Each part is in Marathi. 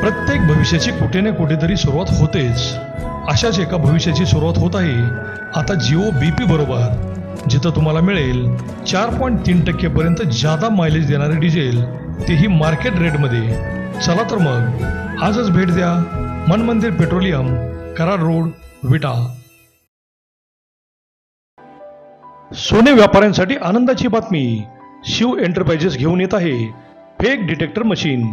प्रत्येक भविष्याची कुठे ना कुठेतरी सुरुवात होतेच. अशाच एका भविष्याची सुरुवात होत आहे. आता जिओ बी पी बरोबर. जिथं तुम्हाला मिळेल चार पॉईंट तीन टक्केपर्यंत जादा मायलेज देणारे डिझेल तेही मार्केट रेटमध्ये चला तर मग आजच भेट द्या मन मंदिर पेट्रोलियम कराड रोड विटा. सोने व्यापाऱ्यांसाठी आनंदाची बातमी. शिव एंटरप्राइजेस घेऊन येत आहे. फेक डिटेक्टर मशीन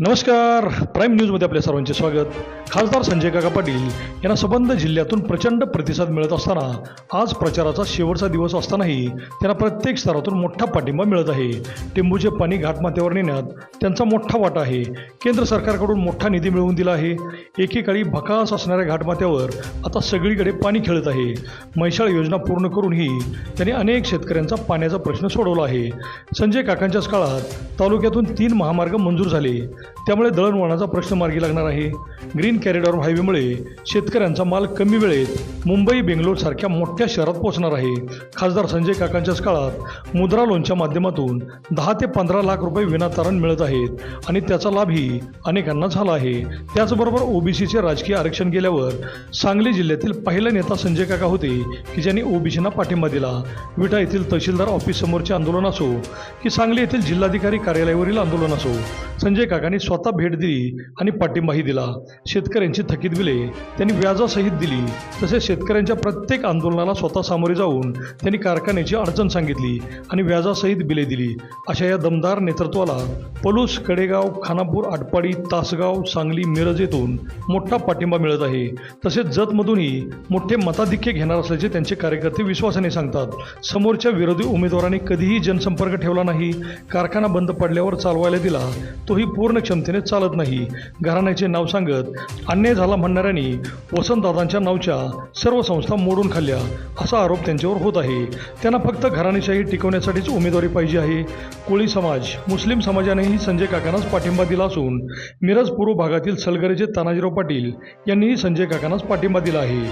नमस्कार. प्राईम न्यूजमध्ये आपल्या सर्वांचे स्वागत. खासदार संजय काका पाटील यांना संबंध जिल्ह्यातून प्रचंड प्रतिसाद मिळत असताना आज प्रचाराचा शेवटचा दिवस असतानाही त्यांना प्रत्येक स्तरातून मोठा पाठिंबा मिळत आहे. टेंबूचे पाणी घाटमाथ्यावर नेण्यात त्यांचा मोठा वाटा आहे. केंद्र सरकारकडून मोठा निधी मिळवून दिला आहे. एकेकाळी भकास असणाऱ्या घाटमाथ्यावर आता सगळीकडे पाणी खेळत आहे. म्हैसाळ योजना पूर्ण करूनही त्यांनी अनेक शेतकऱ्यांचा पाण्याचा प्रश्न सोडवला आहे. संजय काकांच्याच काळात तालुक्यातून तीन महामार्ग मंजूर झाले. त्यामुळे दळणवळणाचा प्रश्न मार्गी लागणार आहे. ग्रीन कॅरिडॉर हायवेमुळे शेतकऱ्यांचा माल कमी वेळेत मुंबई बेंगलोर सारख्या मोठ्या शहरात पोहोचणार आहे. खासदार संजय काकांच्याच काळात मुद्रा लोनच्या माध्यमातून दहा ते पंधरा लाख रुपये विनातारण मिळत आहेत आणि त्याचा लाभही अनेकांना झाला आहे. त्याचबरोबर ओबीसीचे राजकीय आरक्षण गेल्यावर सांगली जिल्ह्यातील पहिला नेता संजय काका होते की ज्यांनी ओबीसींना पाठिंबा दिला. विटा येथील तहसीलदार ऑफिस समोरचे आंदोलन असो की सांगली येथील जिल्हाधिकारी कार्यालयावरील आंदोलन असो संजय काकांनी स्वतः भेट दिली आणि पाठिंबाही दिला. शेतकऱ्यांची थकीत बिले त्यांनी व्याजासहित दिली तसेच शेतकऱ्यांच्या प्रत्येक आंदोलनाला स्वतः सामोरे जाऊन त्यांनी कारखान्याची अडचण सांगितली आणि व्याजासहित बिले दिली. अशा या दमदार नेतृत्वाला पलूस कडेगाव खानापूर आटपाडी तासगाव सांगली मिरज येथून मोठा पाठिंबा मिळत आहे. तसेच जतमधूनही मोठे मताधिक्य घेणार असल्याचे त्यांचे कार्यकर्ते विश्वासाने सांगतात. समोरच्या विरोधी उमेदवारांनी कधीही जनसंपर्क ठेवला नाही. कारखाना बंद पडल्यावर चालवायला दिला तोही पूर्ण क्षमतेने चालत नाही. घराण्याचे नाव सांगत अन्याय झाला म्हणणाऱ्यांनी वसंतदादांच्या नावच्या सर्व संस्था मोडून खाल्ल्या असा आरोप त्यांच्यावर होत आहे. त्यांना फक्त घराणेशाही टिकवण्यासाठीच उमेदवारी पाहिजे आहे. कोळी समाज मुस्लिम समाजानेही संजय काकांनाच पाठिंबा दिला असून मिरज पूर्व भागातील सलगरेचे तानाजीराव पाटील यांनीही संजय काकांनाच पाठिंबा दिला आहे.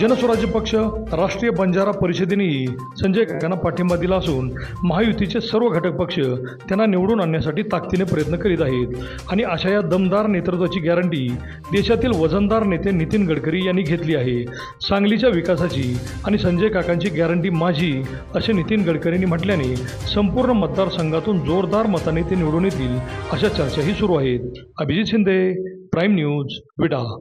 जनस्वराज्य पक्ष राष्ट्रीय बंजारा परिषदेनेही संजय काकांना पाठिंबा दिला असून महायुतीचे सर्व घटक पक्ष त्यांना निवडून आणण्यासाठी ताकदीने प्रयत्न करीत आहेत. आणि अशा या दमदार नेतृत्वाची गॅरंटी देशातील वजनदार नेते नितीन गडकरी यांनी घेतली आहे. सांगलीच्या विकासाची आणि संजय काकांची गॅरंटी माझी असे नितीन गडकरींनी म्हटल्याने संपूर्ण मतदारसंघातून जोरदार मताने ते निवडून येतील अशा चर्चाही सुरू आहेत. अभिजित शिंदे प्राईम न्यूज विडा.